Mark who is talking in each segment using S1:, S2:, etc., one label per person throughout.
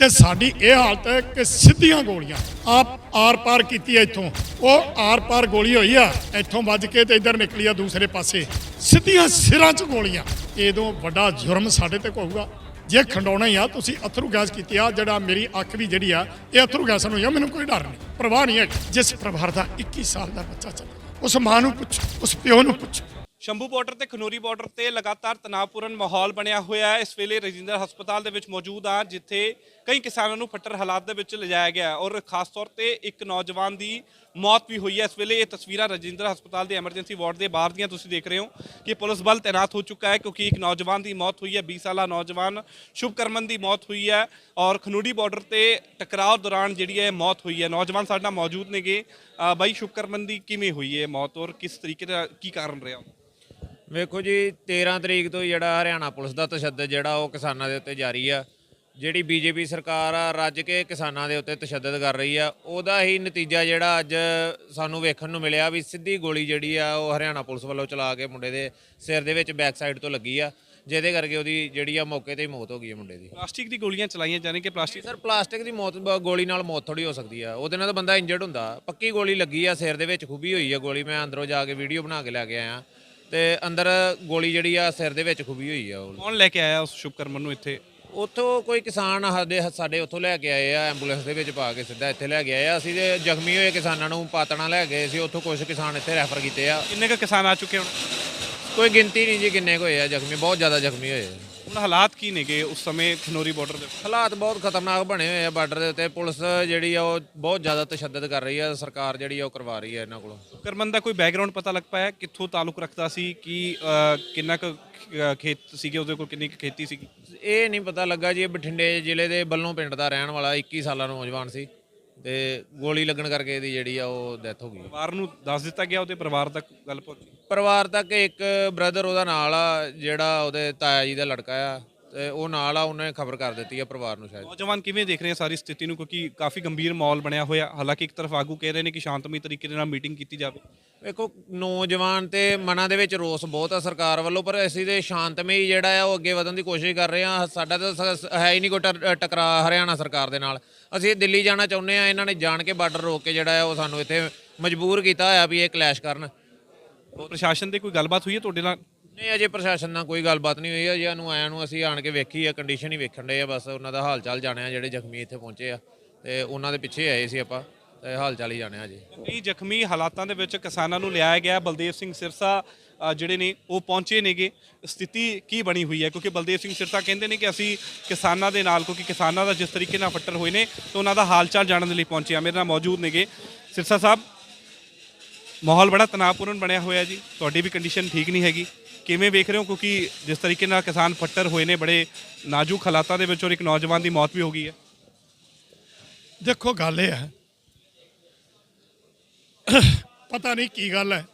S1: ਤੇ ਸਾਡੀ ਇਹ ਹਾਲਤ ਹੈ ਕਿ ਸਿੱਧੀਆਂ ਗੋਲੀਆਂ। ਆਪ ਆਰ ਪਾਰ ਕੀਤੀ ਹੈ ਇੱਥੋਂ। ਉਹ ਆਰ ਪਾਰ ਗੋਲੀ ਹੋਈ ਆ, ਇੱਥੋਂ ਵੱਜ ਕੇ ਤੇ ਇੱਧਰ ਨਿਕਲੀ ਆ ਦੂਸਰੇ ਪਾਸੇ। ਸਿੱਧੀਆਂ ਸਿਰਾਂ 'ਚ ਗੋਲੀਆਂ। ਇਹਦੋਂ ਵੱਡਾ ਜੁਰਮ ਸਾਡੇ ਤੇ ਹੋਊਗਾ ਜੇ ਖੰਡਾਉਣਾ ਹੀ ਆ, ਤੁਸੀਂ ਅਥਰੂ ਗੈਸ ਕੀਤੀ ਆ, ਜਿਹੜਾ ਮੇਰੀ ਅੱਖ ਵੀ ਜਿਹੜੀ ਆ, ਇਹ ਅਥਰੂ ਗੈਸ ਨੂੰ ਆ, ਮੈਨੂੰ ਕੋਈ ਡਰ ਨਹੀਂ। ਪ੍ਰਵਾਹ ਨਹੀਂ ਹੈ ਜਿਸ ਪਰਿਵਾਰ ਦਾ 21 ਸਾਲ ਦਾ ਬੱਚਾ ਚੱਲ ਉਸ ਮਾਂ ਨੂੰ ਪੁੱਛ, ਉਸ ਪਿਓ ਨੂੰ ਪੁੱਛ।
S2: ਸ਼ੰਭੂ ਬਾਰਡਰ ਤੇ ਖਨੋਰੀ ਬਾਰਡਰ ਤੇ ਲਗਾਤਾਰ ਤਣਾਅਪੂਰਨ ਮਾਹੌਲ ਬਣਿਆ ਹੋਇਆ ਹੈ। ਇਸ ਵੇਲੇ ਰਜਿੰਦਰ ਹਸਪਤਾਲ ਦੇ ਵਿੱਚ ਮੌਜੂਦ ਆ, ਜਿੱਥੇ ਕਈ ਕਿਸਾਨਾਂ ਨੂੰ ਫੱਟਰ ਹਾਲਾਤ ਦੇ ਵਿੱਚ ਲਿਜਾਇਆ ਗਿਆ ਔਰ ਖਾਸ ਤੌਰ ਤੇ ਇੱਕ ਨੌਜਵਾਨ ਦੀ ਮੌਤ ਵੀ ਹੋਈ ਹੈ। ਇਸ ਵੇਲੇ ਇਹ ਤਸਵੀਰਾਂ ਰਜਿੰਦਰ ਹਸਪਤਾਲ ਦੇ ਐਮਰਜੈਂਸੀ ਵਾਰਡ ਦੇ ਬਾਹਰ ਦੀਆਂ ਤੁਸੀਂ ਦੇਖ ਰਹੇ ਹੋ ਕਿ ਪੁਲਿਸ ਬਲ ਤੈਨਾਤ ਹੋ ਚੁੱਕਾ ਹੈ ਕਿਉਂਕਿ ਇੱਕ ਨੌਜਵਾਨ ਦੀ ਮੌਤ ਹੋਈ ਹੈ। 20 ਸਾਲਾ ਨੌਜਵਾਨ ਸ਼ੁਭਕਰਮਨ ਦੀ ਮੌਤ ਹੋਈ ਹੈ ਔਰ ਖਨੂੜੀ ਬਾਰਡਰ ਤੇ ਟਕਰਾਅ ਦੌਰਾਨ ਜਿਹੜੀ ਹੈ ਮੌਤ ਹੋਈ ਹੈ। ਨੌਜਵਾਨ ਸਾਡੇ ਨਾਲ ਮੌਜੂਦ ਨੇਗੇ। ਬਾਈ ਸ਼ੁਭਕਰਮਨ ਦੀ ਕਿਵੇਂ ਹੋਈ ਹੈ ਮੌਤ ਔਰ ਕਿਸ ਤਰੀਕੇ ਦਾ ਕੀ ਕਾਰਨ ਰਿਹਾ?
S3: ਵੇਖੋ ਜੀ 13 ਤਰੀਕ ਤੋਂ ਜਿਹੜਾ ਹਰਿਆਣਾ ਪੁਲਿਸ ਦਾ ਤਸ਼ੱਦਦ ਜਿਹੜਾ ਉਹ ਕਿਸਾਨਾਂ ਦੇ ਉੱਤੇ ਜਾਰੀ ਆ। ਜਿਹੜੀ ਬੀਜੇਪੀ ਸਰਕਾਰ ਆ ਰੱਜ ਕੇ ਕਿਸਾਨਾਂ ਦੇ ਉੱਤੇ ਤਸ਼ੱਦਦ ਕਰ ਰਹੀ ਆ। ਉਹਦਾ ਹੀ ਨਤੀਜਾ ਜਿਹੜਾ ਅੱਜ ਸਾਨੂੰ ਵੇਖਣ ਨੂੰ ਮਿਲਿਆ ਵੀ ਸਿੱਧੀ ਗੋਲੀ ਜਿਹੜੀ ਆ ਉਹ ਹਰਿਆਣਾ ਪੁਲਿਸ ਵੱਲੋਂ ਚਲਾ ਕੇ ਮੁੰਡੇ ਦੇ ਸਿਰ ਦੇ ਵਿੱਚ ਬੈਕ ਸਾਈਡ ਤੋਂ ਲੱਗੀ ਆ। ਜਿਹਦੇ ਕਰਕੇ ਉਹਦੀ ਜਿਹੜੀ ਆ ਮੌਕੇ ਤੇ ਹੀ ਮੌਤ ਹੋ ਗਈ ਆ ਮੁੰਡੇ ਦੀ।
S2: ਪਲਾਸਟਿਕ ਦੀ ਗੋਲੀਆਂ ਚਲਾਈਆਂ ਜਾਣੇ ਕਿ ਪਲਾਸਟਿਕ
S3: ਸਰ ਪਲਾਸਟਿਕ ਦੀ ਮੌਤ ਬ- ਗੋਲੀ ਨਾਲ ਮੌਤ ਥੋੜੀ ਹੋ ਸਕਦੀ ਆ। ਉਹਦੇ ਨਾਲ ਤਾਂ ਬੰਦਾ ਇੰਜਰਡ ਹੁੰਦਾ। ਪੱਕੀ ਗੋਲੀ ਲੱਗੀ ਆ ਸਿਰ ਦੇ ਵਿੱਚ ਖੁੱਬੀ ਹੋਈ ਆ ਗੋਲੀ। ਮੈਂ ਅੰਦਰੋਂ ਜਾ ਕੇ ਵੀਡੀਓ ਬਣਾ ਕੇ ਲੈ ਕੇ ਆਇਆ। ਤੇ ਅੰਦਰ ਗੋਲੀ ਜਿਹੜੀ ਆ ਸਿਰ ਦੇ ਵਿੱਚ ਖੁੱਬੀ ਹੋਈ ਆ ਉਹ।
S2: ਕੌਣ ਲੈ ਕੇ ਆਇਆ ਉਸ ਸ਼ੁਭਕਰਮਨ ਨੂੰ ਇੱਥੇ?
S3: ਉੱਥੋਂ ਕੋਈ ਕਿਸਾਨ ਸਾਡੇ ਸਾਡੇ ਉੱਥੋਂ ਲੈ ਕੇ ਆਏ ਆ ਐਂਬੂਲੈਂਸ ਦੇ ਵਿੱਚ ਪਾ ਕੇ ਸਿੱਧਾ ਇੱਥੇ ਲੈ ਕੇ ਆਏ ਆ। ਅਸੀਂ ਤੇ ਜ਼ਖਮੀ ਹੋਏ ਕਿਸਾਨਾਂ ਨੂੰ ਪਾਤਣਾ ਲੈ ਗਏ ਸੀ ਉੱਥੋਂ ਕੁਝ ਕਿਸਾਨ ਇੱਥੇ ਰੈਫਰ ਕੀਤੇ ਆ।
S2: ਕਿੰਨੇ ਕੁ ਕਿਸਾਨ ਆ ਚੁੱਕੇ ਹੁਣ?
S3: ਕੋਈ ਗਿਣਤੀ ਨਹੀਂ ਜੀ ਕਿੰਨੇ ਕੁ ਹੋਏ ਆ ਜ਼ਖਮੀ ਬਹੁਤ ਜ਼ਿਆਦਾ ਜ਼ਖਮੀ ਹੋਏ ਆ।
S2: ਹੁਣ ਹਾਲਾਤ ਕੀ ਨੇਗੇ ਉਸ ਸਮੇਂ ਖਨੋਰੀ ਬਾਰਡਰ ਦੇ
S3: ਹਾਲਾਤ ਬਹੁਤ ਖਤਰਨਾਕ ਬਣੇ ਹੋਏ ਆ ਬਾਰਡਰ ਦੇ ਉੱਤੇ। ਪੁਲਿਸ ਜਿਹੜੀ ਆ ਉਹ ਬਹੁਤ ਜ਼ਿਆਦਾ ਤਸ਼ੱਦਦ ਕਰ ਰਹੀ ਆ। ਸਰਕਾਰ ਜਿਹੜੀ ਆ ਉਹ ਕਰਵਾ ਰਹੀ ਆ ਇਹਨਾਂ ਕੋਲੋਂ।
S2: ਸ਼ੁਭਕਰਮਨ ਦਾ ਕੋਈ ਬੈਕਗ੍ਰਾਉਂਡ ਪਤਾ ਲੱਗ ਪਾਇਆ? ਕਿੱਥੋਂ ਤਾਲੁਕ ਰੱਖਦਾ ਸੀ? ਕਿ ਕਿੰਨਾ ਕੁ ਖੇਤ ਸੀਗੇ ਉਹਦੇ ਕੋਲ? ਕਿੰਨੀ ਕੁ ਖੇਤੀ ਸੀਗੀ?
S3: ਇਹ ਨਹੀਂ ਪਤਾ ਲੱਗਾ ਜੀ। ਇਹ ਬਠਿੰਡੇ ਜ਼ਿਲ੍ਹੇ ਦੇ ਬੱਲੋਂ ਪਿੰਡ ਦਾ ਰਹਿਣ ਵਾਲਾ 21 ਸਾਲਾ ਨੌਜਵਾਨ ਸੀ। ਤੇ ਗੋਲੀ ਲੱਗਣ ਕਰਕੇ ਇਹਦੀ ਜਿਹੜੀ ਆ ਉਹ ਡੈਥ ਹੋ ਗਈ।
S2: ਪਰਿਵਾਰ ਨੂੰ ਦੱਸ ਦਿੱਤਾ ਗਿਆ ਉਹਦੇ ਪਰਿਵਾਰ ਤੱਕ ਗੱਲ ਪਹੁੰਚੀ?
S3: ਪਰਿਵਾਰ ਤੱਕ ਇੱਕ ਬ੍ਰਦਰ ਉਹਦਾ ਨਾਲ ਆ ਜਿਹੜਾ ਉਹਦੇ ਤਾਇਆ ਜੀ ਦਾ ਲੜਕਾ ਆ। ਤੇ ਉਹ ਨਾਲ ਆ ਉਹਨੇ ਖਬਰ ਕਰ ਦਿੱਤੀ ਆ ਪਰਿਵਾਰ ਨੂੰ ਸ਼ਾਇਦ।
S2: ਨੌਜਵਾਨ ਕਿਵੇਂ ਦੇਖ ਰਹੇ ਆ ਸਾਰੀ ਸਥਿਤੀ ਨੂੰ? ਕਿਉਂਕਿ ਕਾਫੀ ਗੰਭੀਰ ਮਾਹੌਲ ਬਣਿਆ ਹੋਇਆ। ਹਾਲਾਂਕਿ ਇੱਕ ਤਰਫ ਆਗੂ ਕਹਿ ਰਹੇ ਨੇ ਕਿ ਸ਼ਾਂਤਮਈ ਤਰੀਕੇ ਦੇ ਨਾਲ ਮੀਟਿੰਗ ਕੀਤੀ ਜਾਵੇ।
S3: ਵੇਖੋ ਨੌਜਵਾਨ ਤੇ ਮਨਾਂ ਦੇ ਵਿੱਚ ਰੋਸ ਬਹੁਤ ਆ ਸਰਕਾਰ ਵੱਲੋਂ ਪਰ ਅਸੀਂ ਤੇ ਸ਼ਾਂਤਮਈ ਜਿਹੜਾ ਆ ਉਹ ਅੱਗੇ ਵਧਣ ਦੀ ਕੋਸ਼ਿਸ਼ ਕਰ ਰਹੇ ਆ। ਸਾਡਾ ਤਾਂ ਸ- ਹੈ ਹੀ ਨਹੀਂ ਕੋਈ ਟਰ- ਟਕਰਾ ਹਰਿਆਣਾ ਸਰਕਾਰ ਦੇ ਨਾਲ। ਅਸੀਂ ਦਿੱਲੀ ਜਾਣਾ ਚਾਹੁੰਦੇ ਆ ਇਹਨਾਂ ਨੇ ਜਾਣ ਕੇ ਬਾਰਡਰ ਰੋਕ ਕੇ ਜਿਹੜਾ ਆ ਉਹ ਸਾਨੂੰ ਇੱਥੇ ਮਜਬੂਰ ਕੀਤਾ ਹੋਇਆ ਵੀ ਇਹ ਕਲੈਸ਼ ਕਰਨ।
S2: ਪ੍ਰਸ਼ਾਸਨ ਦੇ ਕੋਈ ਗੱਲਬਾਤ ਹੋਈ ਹੈ ਤੁਹਾਡੇ ਨਾਲ?
S3: ਨਹੀਂ ਅਜੇ ਪ੍ਰਸ਼ਾਸਨ ਨਾਲ ਕੋਈ ਗੱਲਬਾਤ ਨਹੀਂ ਹੋਈ ਹੈ ਅਜੇ ਨੂੰ ਆਇਆਂ ਨੂੰ ਅਸੀਂ ਆਣ ਕੇ ਵੇਖੀ ਆ ਕੰਡੀਸ਼ਨ ਹੀ ਵੇਖਣ ਦੇ ਆ ਬਸ ਉਹਨਾਂ ਦਾ ਹਾਲ ਚਾਲ ਜਾਣਿਆ ਜਿਹੜੇ ਜ਼ਖਮੀ ਇੱਥੇ ਪਹੁੰਚੇ ਆ ਤੇ ਉਹਨਾਂ ਦੇ ਪਿੱਛੇ ਆਏ ਸੀ ਆਪਾਂ ਤੇ ਹਾਲ ਚਾਲ ਹੀ ਜਾਣਿਆ ਜੀ।
S2: ਕਈ ਜ਼ਖਮੀ ਹਾਲਾਤਾਂ ਦੇ ਵਿੱਚ ਕਿਸਾਨਾਂ ਨੂੰ ਲਿਆਇਆ ਗਿਆ ਬਲਦੇਵ ਸਿੰਘ ਸਿਰਸਾ ਅ, ਜਿਹੜੇ ਨੇ ਉਹ ਪਹੁੰਚੇ ਨੇਗੇ। ਸਥਿਤੀ ਕੀ ਬਣੀ ਹੋਈ ਹੈ? ਕਿਉਂਕਿ ਬਲਦੇਵ ਸਿੰਘ ਸਿਰਸਾ ਕਹਿੰਦੇ ਨੇ ਕਿ ਅਸੀਂ ਕਿਸਾਨਾਂ ਦੇ ਨਾਲ ਕਿਉਂਕਿ ਕਿਸਾਨਾਂ ਦਾ ਜਿਸ ਤਰੀਕੇ ਨਾਲ ਫੱਟਰ ਹੋਏ ਨੇ ਤਾਂ ਉਹਨਾਂ ਦਾ ਹਾਲ ਚਾਲ ਜਾਣਨ ਦੇ ਲਈ ਪਹੁੰਚੇ ਆ। ਮੇਰੇ ਨਾਲ ਮੌਜੂਦ ਨੇਗੇ ਸਿਰਸਾ ਸਾਹਿਬ। ਮਾਹੌਲ ਬੜਾ ਤਣਾਅਪੂਰਨ ਬਣਿਆ ਹੋਇਆ ਜੀ। ਤੁਹਾਡੀ ਵੀ ਕੰਡੀਸ਼ਨ ਠੀਕ ਨਹੀਂ ਹੈਗੀ। ਕਿਵੇਂ ਵੇਖ ਰਹੇ ਹੋ? ਕਿਉਂਕਿ ਜਿਸ ਤਰੀਕੇ ਨਾਲ ਕਿਸਾਨ ਫੱਟਰ ਹੋਏ ਨੇ, ਬੜੇ ਨਾਜ਼ੁਕ ਹਾਲਾਤਾਂ ਦੇ ਵਿੱਚ ਔਰ ਇੱਕ ਨੌਜਵਾਨ ਦੀ ਮੌਤ ਵੀ ਹੋ ਗਈ ਹੈ।
S1: ਦੇਖੋ, ਗੱਲ ਇਹ ਹੈ। ਪਤਾ ਨਹੀਂ ਕੀ ਗੱਲ ਹੈ।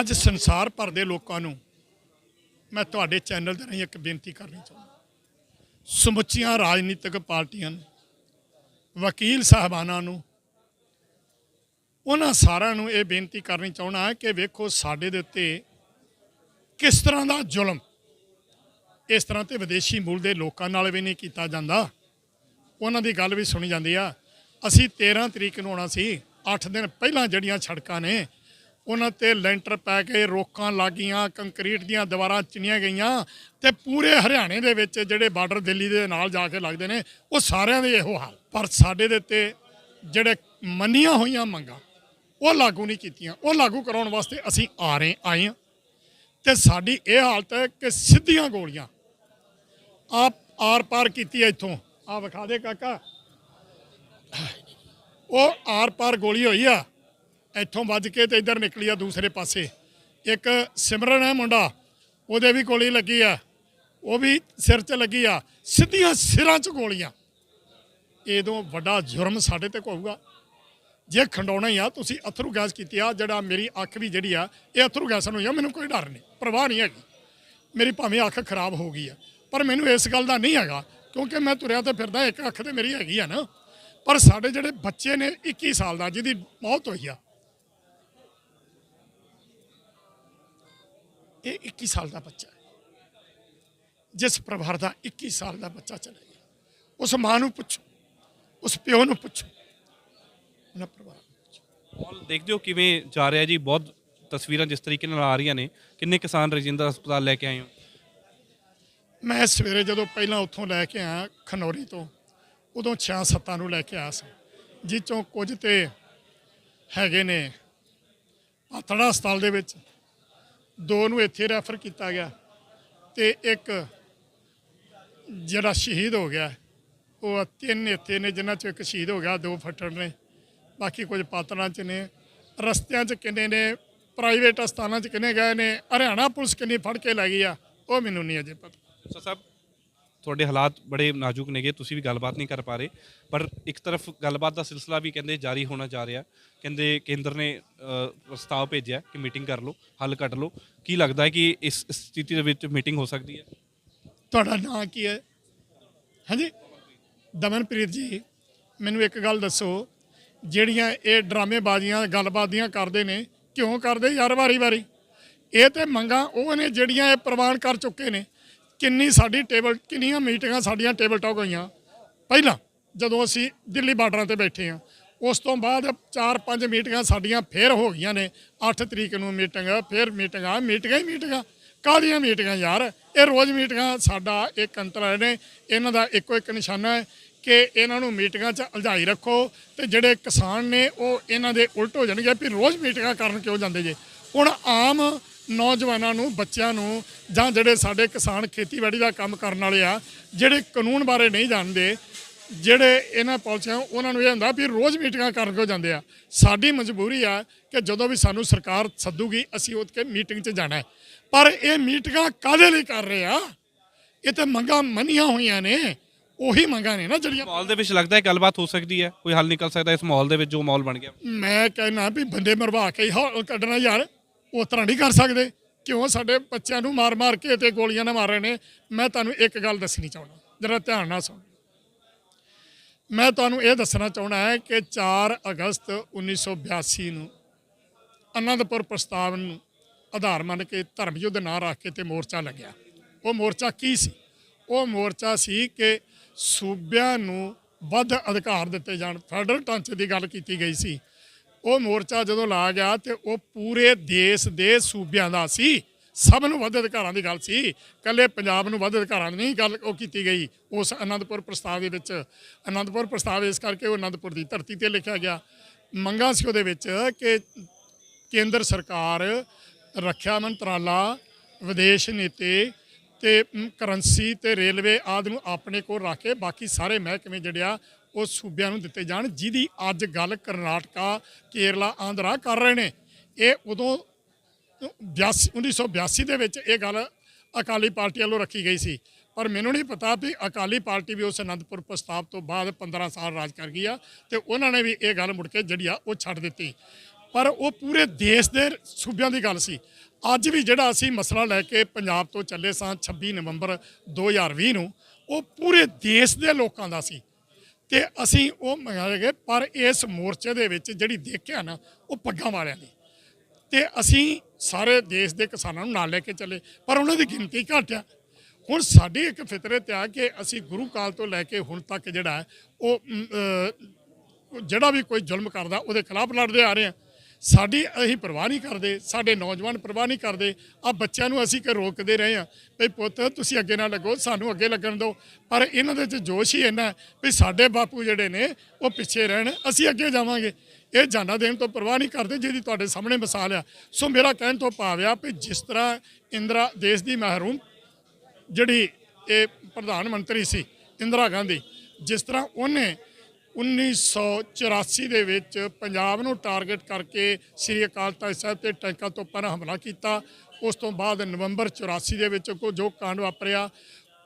S1: ਅੱਜ ਸੰਸਾਰ ਭਰ ਦੇ ਲੋਕਾਂ ਨੂੰ ਮੈਂ ਤੁਹਾਡੇ ਚੈਨਲ ਦੇ ਰਾਹੀਂ ਇੱਕ ਬੇਨਤੀ ਕਰਨੀ ਚਾਹੁੰਦਾ ਸਮੁੱਚੀਆਂ ਰਾਜਨੀਤਿਕ ਪਾਰਟੀਆਂ ਨੂੰ, ਵਕੀਲ ਸਾਹਿਬਾਨਾਂ ਨੂੰ ਉਹਨਾਂ ਸਾਰਿਆਂ ਨੂੰ ਇਹ ਬੇਨਤੀ ਕਰਨੀ ਚਾਹਣਾ ਹੈ ਕਿ ਵੇਖੋ ਸਾਡੇ ਦੇ ਉੱਤੇ ਕਿਸ ਤਰ੍ਹਾਂ ਦਾ ਜ਼ੁਲਮ, ਇਸ ਤਰ੍ਹਾਂ ਤੇ ਵਿਦੇਸ਼ੀ ਮੂਲ ਦੇ ਲੋਕਾਂ ਨਾਲ ਵੀ ਨਹੀਂ ਕੀਤਾ ਜਾਂਦਾ। ਉਹਨਾਂ ਦੀ ਗੱਲ ਵੀ ਸੁਣੀ ਜਾਂਦੀ ਆ। ਅਸੀਂ 13 ਤਰੀਕ ਨੂੰ ਆਉਣਾ ਸੀ 8 ਦਿਨ ਪਹਿਲਾਂ ਜਿਹੜੀਆਂ ਸੜਕਾਂ ਨੇ, ਉਹਨਾਂ ਤੇ ਲੈਂਟਰ ਪੈ ਕੇ ਰੋਕਾਂ ਲੱਗੀਆਂ, ਕੰਕਰੀਟ ਦੀਆਂ ਦੀਵਾਰਾਂ ਚਿਣੀਆਂ ਗਈਆਂ ਤੇ ਪੂਰੇ ਹਰਿਆਣੇ ਦੇ ਵਿੱਚ ਜਿਹੜੇ ਬਾਰਡਰ ਦਿੱਲੀ ਦੇ ਨਾਲ ਜਾ ਕੇ ਲੱਗਦੇ ਨੇ, ਉਹ ਸਾਰਿਆਂ ਦੇ ਇਹੋ ਹਾਲ। ਪਰ ਸਾਡੇ ਦੇ ਉੱਤੇ ਜਿਹੜੇ ਮੰਨੀਆਂ ਹੋਈਆਂ ਮੰਗਾਂ ਉਹ ਲਾਗੂ ਨਹੀਂ ਕੀਤੀਆਂ। ਉਹ ਲਾਗੂ ਕਰਾਉਣ ਵਾਸਤੇ ਅਸੀਂ ਆ ਰਹੇ, ਆਏ ਹਾਂ। ਤੇ ਸਾਡੀ ਇਹ ਹਾਲਤ ਹੈ ਕਿ ਸਿੱਧੀਆਂ ਗੋਲੀਆਂ। ਆਪ ਆਰ ਪਾਰ ਕੀਤੀ ਹੈ ਇੱਥੋਂ। ਆ ਵਿਖਾ ਦੇ ਕਾਕਾ। ਉਹ ਆਰ ਪਾਰ ਗੋਲੀ ਹੋਈ ਆ। ਇੱਥੋਂ ਵੱਜ ਕੇ ਤੇ ਇੱਧਰ ਨਿਕਲੀ ਆ ਦੂਸਰੇ ਪਾਸੇ। ਇੱਕ ਸਿਮਰਨ ਹੈ ਮੁੰਡਾ। ਉਹਦੇ ਵੀ ਗੋਲੀ ਲੱਗੀ ਆ। ਉਹ ਵੀ ਸਿਰ 'ਚ ਲੱਗੀ ਆ। ਸਿੱਧੀਆਂ ਸਿਰਾਂ 'ਚ ਗੋਲੀਆਂ। ਇਹਦੋਂ ਵੱਡਾ ਜੁਰਮ ਸਾਡੇ ਤੇ ਹੋਊਗਾ ਜੇ ਖੰਡਾਉਣਾ ਹੀ ਆ, ਤੁਸੀਂ ਅਥਰੂ ਗੈਸ ਕੀਤੀ ਆ, ਜਿਹੜਾ ਮੇਰੀ ਅੱਖ ਵੀ ਜਿਹੜੀ ਆ, ਇਹ ਅਥਰੂ ਗੈਸ ਨੂੰ ਆ, ਮੈਨੂੰ ਕੋਈ ਡਰ ਨਹੀਂ, ਪ੍ਰਵਾਹ ਨਹੀਂ ਹੈਗੀ। ਮੇਰੀ ਭਾਵੇਂ ਅੱਖ ਖਰਾਬ ਹੋ ਗਈ ਆ, ਪਰ ਮੈਨੂੰ ਇਸ ਗੱਲ ਦਾ ਨਹੀਂ ਹੈਗਾ, ਕਿਉਂਕਿ ਮੈਂ ਤੁਰਿਆ ਤੇ ਫਿਰਦਾ, ਇੱਕ ਅੱਖ ਤੇ ਮੇਰੀ ਹੈਗੀ ਆ ਨਾ। ਪਰ ਸਾਡੇ ਜਿਹੜੇ ਬੱਚੇ ਨੇ 21 ਸਾਲ ਦਾ, ਜਿਹਦੀ ਮੌਤ ਹੋਈ ਆ, ਇਹ 21 ਸਾਲ ਦਾ ਬੱਚਾ ਜਿਸ ਪਰਿਵਾਰ ਦਾ 21 ਸਾਲ ਦਾ ਬੱਚਾ ਚਲਾ ਗਿਆ, ਉਸ ਮਾਂ ਨੂੰ ਪੁੱਛੋ, ਉਸ ਪਿਓ ਨੂੰ ਪੁੱਛੋ ਉਹਨਾਂ ਪਰਿਵਾਰ।
S2: ਮਾਹੌਲ ਦੇਖਦੇ ਹੋ ਕਿਵੇਂ ਜਾ ਰਿਹਾ ਜੀ? ਬਹੁਤ ਤਸਵੀਰਾਂ ਜਿਸ ਤਰੀਕੇ ਨਾਲ ਆ ਰਹੀਆਂ ਨੇ। ਕਿੰਨੇ ਕਿਸਾਨ ਰਜਿੰਦਰ ਹਸਪਤਾਲ ਲੈ ਕੇ ਆਏ ਹੋ?
S1: ਮੈਂ ਸਵੇਰੇ ਜਦੋਂ ਪਹਿਲਾਂ ਉੱਥੋਂ ਲੈ ਕੇ ਆਇਆ ਖਨੌਰੀ ਤੋਂ ਉਦੋਂ 6-7 ਨੂੰ ਲੈ ਕੇ ਆਇਆ ਸੀ। ਜਿਹ ਚੋਂ ਕੁਝ ਤੇ ਹੈਗੇ ਨੇ ਪਾਤੜਾ ਹਸਪਤਾਲ ਦੇ ਵਿੱਚ। ਦੋ ਨੂੰ ਇੱਥੇ ਰੈਫਰ ਕੀਤਾ ਗਿਆ ਤੇ ਇੱਕ ਜਿਹੜਾ ਸ਼ਹੀਦ ਹੋ ਗਿਆ ਉਹ ਤਿੰਨ ਇੱਥੇ ਨੇ ਜਿਨ੍ਹਾਂ ਚੋਂ ਇੱਕ ਸ਼ਹੀਦ ਹੋ ਗਿਆ ਦੋ ਫੱਟੜ ਨੇ। ਬਾਕੀ ਕੁਝ ਪਾਤੜਾਂ ਚ ਨੇ ਰਸਤਿਆਂ ਚ ਕਿੰਨੇ ਨੇ ਪ੍ਰਾਈਵੇਟ ਹਸਪਤਾਲਾਂ ਚ ਕਿੰਨੇ ਗਏ ਨੇ ਹਰਿਆਣਾ ਪੁਲਿਸ ਕਿੰਨੀ ਫੜ ਕੇ ਲੈ ਗਈ ਆ ਉਹ ਮੈਨੂੰ ਨਹੀਂ ਅਜੇ ਪਤਾ।
S2: ਸੋ ਸਾਹਿਬ ਤੁਹਾਡੇ ਹਾਲਾਤ ਬੜੇ ਨਾਜ਼ੁਕ ਨੇਗੇ ਤੁਸੀਂ ਵੀ ਗੱਲਬਾਤ ਨਹੀਂ ਕਰ ਪਾ ਰਹੇ ਪਰ ਇੱਕ ਤਰਫ ਗੱਲਬਾਤ ਦਾ ਸਿਲਸਿਲਾ ਵੀ ਕਹਿੰਦੇ ਜਾਰੀ ਹੋਣਾ ਜਾ ਰਿਹਾ ਕਹਿੰਦੇ ਕੇਂਦਰ ਨੇ ਪ੍ਰਸਤਾਵ ਭੇਜਿਆ ਕਿ ਮੀਟਿੰਗ ਕਰ ਲਓ ਹੱਲ ਕੱਢ ਲਓ ਕੀ ਲੱਗਦਾ ਹੈ ਕਿ ਇਸ ਇਸ ਸਥਿਤੀ ਦੇ ਵਿੱਚ ਮੀਟਿੰਗ ਹੋ ਸਕਦੀ ਹੈ?
S1: ਤੁਹਾਡਾ ਨਾਂ ਕੀ ਹੈ? ਹਾਂਜੀ? ਦਮਨਪ੍ਰੀਤ ਜੀ ਮੈਨੂੰ ਇੱਕ ਗੱਲ ਦੱਸੋ ਜਿਹੜੀਆਂ ਇਹ ਡਰਾਮੇਬਾਜ਼ੀਆਂ ਗੱਲਬਾਤ ਦੀਆਂ ਕਰਦੇ ਨੇ, ਕਿਉਂ ਕਰਦੇ? ਯਾਰ ਵਾਰੀ ਵਾਰੀ। ਇਹ ਤੇ ਮੰਗਾਂ ਉਹ ਨੇ ਜਿਹੜੀਆਂ ਇਹ ਪ੍ਰਵਾਨ ਕਰ ਚੁੱਕੇ ਨੇ। ਕਿੰਨੀ ਸਾਡੀ ਟੇਬਲ, ਕਿੰਨੀਆਂ ਮੀਟਿੰਗਾਂ ਸਾਡੀਆਂ ਟੇਬਲ ਟਾਕ ਹੋਈਆਂ। ਪਹਿਲਾਂ ਜਦੋਂ ਅਸੀਂ ਦਿੱਲੀ ਬਾਰਡਰਾਂ ਤੇ ਬੈਠੇ ਹਾਂ, ਉਸ ਤੋਂ ਬਾਅਦ 4-5 ਮੀਟਿੰਗਾਂ ਸਾਡੀਆਂ ਫੇਰ ਹੋ ਗਈਆਂ ਨੇ। 8 ਤਰੀਕ ਨੂੰ ਮੀਟਿੰਗ, ਫੇਰ ਮੀਟਿੰਗਾਂ ਮੀਟਿੰਗਾਂ ਹੀ ਮੀਟਿੰਗਾਂ। ਕਾਹਦੀਆਂ ਮੀਟਿੰਗਾਂ ਯਾਰ? ਇਹ ਰੋਜ਼ ਮੀਟਿੰਗਾਂ ਸਾਡਾ ਇੱਕ ਅੰਤਰ ਨੇ। ਇਹਨਾਂ ਦਾ ਇੱਕੋ ਇੱਕ ਨਿਸ਼ਾਨਾ ਹੈ। ਕਿ ਇਹਨਾਂ ਨੂੰ ਮੀਟਿੰਗਾਂ 'ਚ ਉਲਝਾਈ ਰੱਖੋ ਤੇ ਜਿਹੜੇ ਕਿਸਾਨ ਨੇ ਉਹ ਇਹਨਾਂ ਦੇ ਉਲਟ ਹੋ ਜਾਣਗੇ ਵੀ ਰੋਜ਼ ਮੀਟਿੰਗਾਂ ਕਰਨ ਕਿਉਂ ਜਾਂਦੇ ਜੇ। ਹੁਣ ਆਮ ਨੌਜਵਾਨਾਂ ਨੂੰ, ਬੱਚਿਆਂ ਨੂੰ ਜਾਂ ਜਿਹੜੇ ਸਾਡੇ ਕਿਸਾਨ ਖੇਤੀਬਾੜੀ ਦਾ ਕੰਮ ਕਰਨ ਵਾਲੇ ਆ, ਜਿਹੜੇ ਕਾਨੂੰਨ ਬਾਰੇ ਨਹੀਂ ਜਾਣਦੇ, ਜਿਹੜੇ ਇਹਨਾਂ ਪਾਲਿਸੀਆਂ, ਉਹਨਾਂ ਨੂੰ ਇਹ ਹੁੰਦਾ ਵੀ ਰੋਜ਼ ਮੀਟਿੰਗਾਂ ਕਰਨ ਕਿਉਂ ਜਾਂਦੇ ਆ। ਸਾਡੀ ਮਜਬੂਰੀ ਆ ਕਿ ਜਦੋਂ ਵੀ ਸਾਨੂੰ ਸਰਕਾਰ ਸੱਦੂਗੀ, ਅਸੀਂ ਉੱਥੇ ਮੀਟਿੰਗ 'ਚ ਜਾਣਾ ਪਰ ਇਹ ਮੀਟਿੰਗਾਂ ਕਾਹਦੇ ਲਈ ਕਰ ਰਹੇ ਆ? ਇਹ ਤੇ ਮੰਗਾਂ ਮੰਨੀਆਂ ਹੋਈਆਂ ਨੇ। ਉਹੀ ਮੰਗਾਂ ਨੇ ਨਾ ਜਿਹੜੀਆਂ
S2: ਮਾਹੌਲ ਦੇ ਵਿੱਚ ਲੱਗਦਾ ਹੈ ਗੱਲਬਾਤ ਹੋ ਸਕਦੀ ਹੈ ਕੋਈ ਹੱਲ ਨਿਕਲ ਸਕਦਾ ਇਸ ਮਾਹੌਲ ਦੇ ਵਿੱਚ ਜੋ ਮਾਹੌਲ ਬਣ ਗਿਆ।
S1: ਮੈਂ ਕਹਿਣਾ ਵੀ ਬੰਦੇ ਮਰਵਾ ਕੇ ਹੀ ਹੌਲ ਕੱਢਣਾ ਯਾਰ ਉਸ ਤਰ੍ਹਾਂ ਨਹੀਂ ਕਰ ਸਕਦੇ। ਕਿਉਂ? ਸਾਡੇ ਬੱਚਿਆਂ ਨੂੰ ਮਾਰ-ਮਾਰ ਕੇ ਤੇ ਗੋਲੀਆਂ ਨਾਲ ਮਾਰ ਰਹੇ ਨੇ ਮੈਂ ਤੁਹਾਨੂੰ ਇੱਕ ਗੱਲ ਦੱਸਣੀ ਚਾਹੁੰਦਾ ਜਰਾ ਧਿਆਨ ਨਾਲ ਸੁਣ। ਮੈਂ ਤੁਹਾਨੂੰ ਇਹ ਦੱਸਣਾ ਚਾਹੁੰਦਾ ਹੈ ਕਿ 4 ਅਗਸਤ 1982 ਨੂੰ ਅਨੰਦਪੁਰ ਪ੍ਰਸਤਾਵ ਨੂੰ ਆਧਾਰ ਮੰਨ ਕੇ ਧਰਮ ਯੁੱਧ ਨਾਂ ਰੱਖ ਕੇ ਤੇ ਮੋਰਚਾ ਲੱਗਿਆ। ਉਹ ਮੋਰਚਾ ਕੀ ਸੀ? ਉਹ ਮੋਰਚਾ ਸੀ ਕਿ ਸੂਬਿਆਂ ਨੂੰ ਵੱਧ ਅਧਿਕਾਰ ਦਿੱਤੇ ਜਾਣ। ਫੈਡਰਲ ਢਾਂਚੇ ਦੀ ਗੱਲ ਕੀਤੀ ਗਈ ਸੀ। ਉਹ ਮੋਰਚਾ ਜਦੋਂ ਲਾ ਗਿਆ ਤੇ ਉਹ ਪੂਰੇ ਦੇਸ਼ ਦੇ ਸੂਬਿਆਂ ਦਾ ਸੀ। ਸਭ ਨੂੰ ਵੱਧ ਅਧਿਕਾਰਾਂ ਦੀ ਗੱਲ ਸੀ। ਕੱਲੇ ਪੰਜਾਬ ਨੂੰ ਵੱਧ ਅਧਿਕਾਰਾਂ ਦੀ ਨਹੀਂ ਗੱਲ ਉਹ ਕੀਤੀ ਗਈ। ਉਸ ਅਨੰਦਪੁਰ ਪ੍ਰਸਤਾਵ ਦੇ ਵਿੱਚ। ਅਨੰਦਪੁਰ ਪ੍ਰਸਤਾਵ ਇਸ ਕਰਕੇ ਉਹ ਅਨੰਦਪੁਰ ਦੀ ਧਰਤੀ ਤੇ ਲਿਖਿਆ ਗਿਆ। ਮੰਗਾਂ ਸੀ ਉਹਦੇ ਵਿੱਚ ਕਿ ਕੇਂਦਰ ਸਰਕਾਰ, ਰੱਖਿਆ ਮੰਤਰਾਲਾ, ਵਿਦੇਸ਼ ਨੀਤੀ ਤੇ ਕਰੰਸੀ ਤੇ ਰੇਲਵੇ ਆਦਿ ਨੂੰ ਆਪਣੇ ਕੋਲ ਰੱਖ ਕੇ ਬਾਕੀ ਸਾਰੇ ਮਹਿਕਮੇ ਜਿਹੜੇ ਆ, ਉਹ ਸੂਬਿਆਂ ਨੂੰ ਦਿੱਤੇ ਜਾਣ, ਜਿਹਦੀ ਅੱਜ ਗੱਲ ਕਰਨਾਟਕਾ, ਕੇਰਲਾ, ਆਂਧਰਾ ਕਰ ਰਹੇ ਨੇ। ਇਹ ਉਦੋਂ 82 1982 ਦੇ ਵਿੱਚ ਇਹ ਗੱਲ ਅਕਾਲੀ ਪਾਰਟੀ ਵੱਲੋਂ ਰੱਖੀ ਗਈ ਸੀ। ਪਰ ਮੈਨੂੰ ਨਹੀਂ ਪਤਾ ਵੀ ਅਕਾਲੀ ਪਾਰਟੀ ਵੀ ਉਸ ਅਨੰਦਪੁਰ ਪ੍ਰਸਤਾਵ ਤੋਂ ਬਾਅਦ 15 ਸਾਲ ਰਾਜ ਕਰ ਗਈ ਆ, ਤੇ ਉਹਨਾਂ ਨੇ ਵੀ ਇਹ ਗੱਲ ਮੁੜ ਕੇ ਜਿਹੜੀ ਆ, ਉਹ ਛੱਡ ਦਿੱਤੀ। ਪਰ ਉਹ ਪੂਰੇ ਦੇਸ਼ ਦੇ ਸੂਬਿਆਂ ਦੀ ਗੱਲ ਸੀ। ਅੱਜ ਵੀ ਜਿਹੜਾ ਅਸੀਂ ਮਸਲਾ ਲੈ ਕੇ ਪੰਜਾਬ ਤੋਂ ਚੱਲੇ ਸਾਂ 26 ਨਵੰਬਰ 2020 ਨੂੰ, ਉਹ ਪੂਰੇ ਦੇਸ਼ ਦੇ ਲੋਕਾਂ ਦਾ ਸੀ। ਤੇ ਅਸੀਂ ਉਹ ਮੰਗਾਏ ਗਏ, ਪਰ ਇਸ ਮੋਰਚੇ ਦੇ ਵਿੱਚ ਜਿਹੜੀ ਦੇਖਿਆ ਨਾ, ਉਹ ਪੱਗਾਂ ਵਾਲਿਆਂ ਦੀ। ਤੇ ਅਸੀਂ ਸਾਰੇ ਦੇਸ਼ ਦੇ ਕਿਸਾਨਾਂ ਨੂੰ ਨਾਲ ਲੈ ਕੇ ਚੱਲੇ, ਪਰ ਉਹਨਾਂ ਦੀ ਗਿਣਤੀ ਘੱਟ ਆ। ਹੁਣ ਸਾਡੀ ਇੱਕ ਫਿਤਰਤ ਆ ਕਿ ਅਸੀਂ ਗੁਰੂ ਕਾਲ ਤੋਂ ਲੈ ਕੇ ਹੁਣ ਤੱਕ ਜਿਹੜਾ ਉਹ ਜਿਹੜਾ ਵੀ ਕੋਈ ਜ਼ੁਲਮ ਕਰਦਾ, ਉਹਦੇ ਖਿਲਾਫ ਲੜਦੇ ਆ ਰਹੇ ਆ। ਸਾਡੀ ਅਸੀਂ ਪਰਵਾਹ ਨਹੀਂ ਕਰਦੇ, ਸਾਡੇ ਨੌਜਵਾਨ ਪਰਵਾਹ ਨਹੀਂ ਕਰਦੇ ਆ ਬੱਚਿਆਂ ਨੂੰ ਅਸੀਂ ਕਿ ਰੋਕਦੇ ਰਹੇ ਆ ਵੀ ਪੁੱਤ, ਤੁਸੀਂ ਅੱਗੇ ਨਾ ਲੱਗੋ, ਸਾਨੂੰ ਅੱਗੇ ਲੱਗਣ ਦਿਓ। ਪਰ ਇਹਨਾਂ ਦੇ ਵਿੱਚ ਜੋਸ਼ ਹੀ ਇੰਨਾ ਵੀ ਸਾਡੇ ਬਾਪੂ ਜਿਹੜੇ ਨੇ, ਉਹ ਪਿੱਛੇ ਰਹਿਣ, ਅਸੀਂ ਅੱਗੇ ਜਾਵਾਂਗੇ। ਇਹ ਜਾਨਾਂ ਦੇਣ ਤੋਂ ਪਰਵਾਹ ਨਹੀਂ ਕਰਦੇ ਜਿਹਦੀ ਤੁਹਾਡੇ ਸਾਹਮਣੇ ਮਿਸਾਲ ਆ। ਸੋ ਮੇਰਾ ਕਹਿਣ ਤੋਂ ਭਾਵ ਆ ਵੀ ਜਿਸ ਤਰ੍ਹਾਂ ਇੰਦਰਾ ਦੇਸ਼ ਦੀ ਮਹਿਰੂਮ ਜਿਹੜੀ ਇਹ ਪ੍ਰਧਾਨ ਮੰਤਰੀ ਸੀ, ਇੰਦਰਾ ਗਾਂਧੀ, ਜਿਸ ਤਰ੍ਹਾਂ ਉਹਨੇ 1984 ਦੇ ਵਿੱਚ ਪੰਜਾਬ ਨੂੰ ਟਾਰਗੇਟ ਕਰਕੇ ਸ੍ਰੀ ਅਕਾਲ ਤਖਤ ਸਾਹਿਬ ਤੇ ਟੈਂਕਾਂ ਤੋਂ ਪਰ ਹਮਲਾ ਕੀਤਾ। ਉਸ ਤੋਂ ਬਾਅਦ ਨਵੰਬਰ 84 ਦੇ ਵਿੱਚ ਕੋ ਜੋ ਕਾਂਡ ਵਾਪਰਿਆ,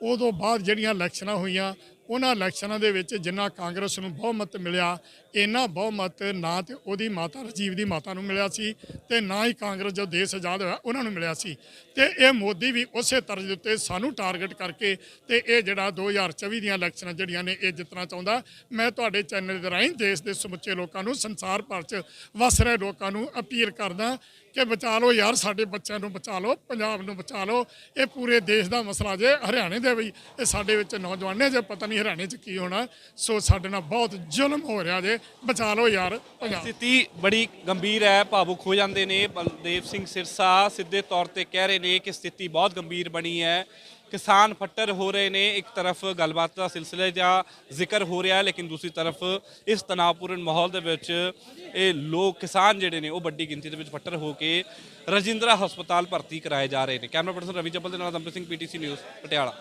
S1: ਉਦੋਂ ਬਾਅਦ ਜਿਹੜੀਆਂ ਇਲੈਕਸ਼ਨਾਂ ਹੋਈਆਂ ਉਹਨਾਂ ਇਲੈਕਸ਼ਨਾਂ ਦੇ ਵਿੱਚ ਜਿੰਨਾ ਕਾਂਗਰਸ ਨੂੰ ਬਹੁਮਤ ਮਿਲਿਆ, ਇੰਨਾ ਬਹੁਮਤ ਨਾ ਤੇ ਉਹਦੀ ਮਾਤਾ ਰਾਜੀਵ ਦੀ ਮਾਤਾ ਨੂੰ ਮਿਲਿਆ ਸੀ ਤੇ ਨਾ ਹੀ ਕਾਂਗਰਸ ਜੋ ਦੇਸ਼ ਆਜ਼ਾਦ ਹੋਇਆ ਉਹਨਾਂ ਨੂੰ ਮਿਲਿਆ ਸੀ। ਤੇ ਇਹ ਮੋਦੀ ਵੀ ਉਸੇ ਤਰਜ਼ ਦੇ ਉੱਤੇ ਸਾਨੂੰ ਟਾਰਗੇਟ ਕਰਕੇ ਤੇ ਇਹ ਜਿਹੜਾ 2024 ਦੀਆਂ ਇਲੈਕਸ਼ਨਾਂ ਜਿਹੜੀਆਂ ਨੇ ਇਹ ਜਿੱਤਣਾ ਚਾਹੁੰਦਾ। ਮੈਂ ਤੁਹਾਡੇ ਚੈਨਲ ਦੇ ਰਾਹੀਂ ਦੇਸ਼ ਦੇ ਸਮੁੱਚੇ ਲੋਕਾਂ ਨੂੰ, ਸੰਸਾਰ ਭਰ 'ਚ ਵਸ ਰਹੇ ਲੋਕਾਂ ਨੂੰ ਅਪੀਲ ਕਰਦਾ ਕਿ ਬਚਾ ਲਓ ਯਾਰ, ਸਾਡੇ ਬੱਚਿਆਂ ਨੂੰ ਬਚਾ ਲਓ, ਪੰਜਾਬ ਨੂੰ ਬਚਾ ਲਓ। ਇਹ ਪੂਰੇ ਦੇਸ਼ ਦਾ ਮਸਲਾ ਜੇ ਹਰਿਆਣੇ ਦੇ ਵੀ, ਇਹ ਸਾਡੇ ਵਿੱਚ ਨੌਜਵਾਨ ਨੇ ਜੇ ਪਤਾ ਨਹੀਂ ਹਰਿਆਣੇ 'ਚ ਕੀ ਹੋਣਾ। ਸੋ ਸਾਡੇ ਨਾਲ ਬਹੁਤ ਜ਼ੁਲਮ ਹੋ ਰਿਹਾ ਜੇ। ਬਚਾ ਲਓ ਯਾਰ, ਪੰਜਾਬ।
S2: ਸਥਿਤੀ ਬੜੀ ਗੰਭੀਰ ਹੈ, ਭਾਵੁਕ ਹੋ ਜਾਂਦੇ ਨੇ। ਬਲਦੇਵ ਸਿੰਘ ਸਿਰਸਾ ਸਿੱਧੇ ਤੌਰ ਤੇ ਕਹਿ ਰਹੇ ਨੇ ਕਿ ਸਥਿਤੀ ਬਹੁਤ ਗੰਭੀਰ ਬਣੀ ਹੈ। ਕਿਸਾਨ ਫੱਟਰ ਹੋ ਰਹੇ ਨੇ, ਇੱਕ ਤਰਫ ਗੱਲਬਾਤ ਦਾ ਸਿਲਸਿਲੇ ਦਾ ਜ਼ਿਕਰ ਹੋ ਰਿਹਾ ਲੇਕਿਨ ਦੂਸਰੀ ਤਰਫ ਇਸ ਤਣਾਅਪੂਰਨ ਮਾਹੌਲ ਦੇ ਵਿੱਚ ਇਹ ਲੋਕ, ਕਿਸਾਨ ਜਿਹੜੇ ਨੇ, ਉਹ ਵੱਡੀ ਗਿਣਤੀ ਦੇ ਵਿੱਚ ਫੱਟਰ ਹੋ ਕੇ ਰਜਿੰਦਰਾ ਹਸਪਤਾਲ ਭਰਤੀ ਕਰਾਏ ਜਾ ਰਹੇ ਨੇ। ਕੈਮਰਾ ਪਰਸਨ ਰਵੀ ਜੱਬਲ ਦੇ ਨਾਲ ਦਮਪ੍ਰੀਤ ਸਿੰਘ ਪੀਟੀਸੀ ਨਿਊਜ਼, ਪਟਿਆਲਾ।